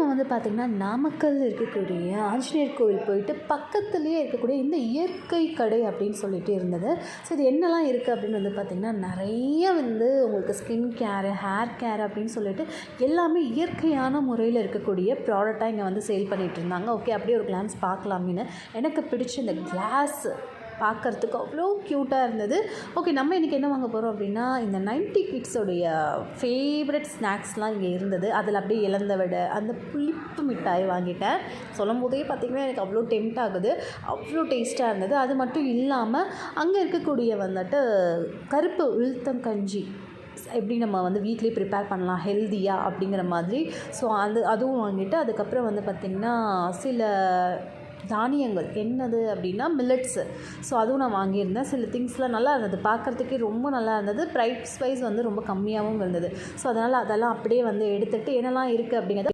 நம்ம வந்து பார்த்திங்கன்னா நாமக்கல் இருக்கக்கூடிய ஆஞ்சநேயர் கோவில் போயிட்டு பக்கத்துலேயே இருக்கக்கூடிய இந்த இயற்கை கடை அப்படின்னு சொல்லிட்டு இருந்தது. ஸோ இது என்னெல்லாம் இருக்குது அப்படின்னு வந்து பார்த்திங்கன்னா நிறைய வந்து உங்களுக்கு ஸ்கின் கேரு ஹேர் கேர் அப்படின்னு சொல்லிட்டு எல்லாமே இயற்கையான முறையில் இருக்கக்கூடிய ப்ராடக்டாக இங்கே வந்து சேல் பண்ணிகிட்டு இருந்தாங்க. ஓகே அப்படியே ஒரு கிளான்ஸ் பார்க்கலாமின்னு எனக்கு பிடிச்ச இந்த கிளாஸ் பார்க்கறதுக்கு அவ்வளோ க்யூட்டாக இருந்தது. ஓகே நம்ம இன்றைக்கி என்ன வாங்க போகிறோம் அப்படின்னா இந்த நைன்டி கிட்ஸோடைய ஃபேவரட் ஸ்நாக்ஸ்லாம் இங்கே இருந்தது. அதில் அப்படியே இழந்த விட அந்த புளிப்பு மிட்டாய் வாங்கிட்டேன். சொல்லும் போதே பார்த்திங்கன்னா எனக்கு அவ்வளோ டெம்ட் ஆகுது. அவ்வளோ டேஸ்ட்டாக இருந்தது. அது மட்டும் இல்லாமல் அங்கே இருக்கக்கூடிய வந்துட்டு கருப்பு உளுத்தங்கஞ்சி எப்படி நம்ம வந்து வீட்லேயே ப்ரிப்பேர் பண்ணலாம் ஹெல்த்தியாக அப்படிங்கிற மாதிரி. ஸோ அது அதுவும் வாங்கிட்டு அதுக்கப்புறம் வந்து பார்த்திங்கன்னா சில தானியங்கள் என்னது அப்படின்னா மில்லட்ஸு ஸோ அதுவும் நான் வாங்கியிருந்தேன். சில திங்ஸ்லாம் நல்லா இருந்தது. பார்க்குறதுக்கே ரொம்ப நல்லா இருந்தது. ப்ரைஸ் வைஸ் வந்து ரொம்ப கம்மியாகவும் இருந்தது. ஸோ அதனால் அதெல்லாம் அப்படியே வந்து எடுத்துகிட்டு என்னெல்லாம் இருக்குது அப்படிங்கிறத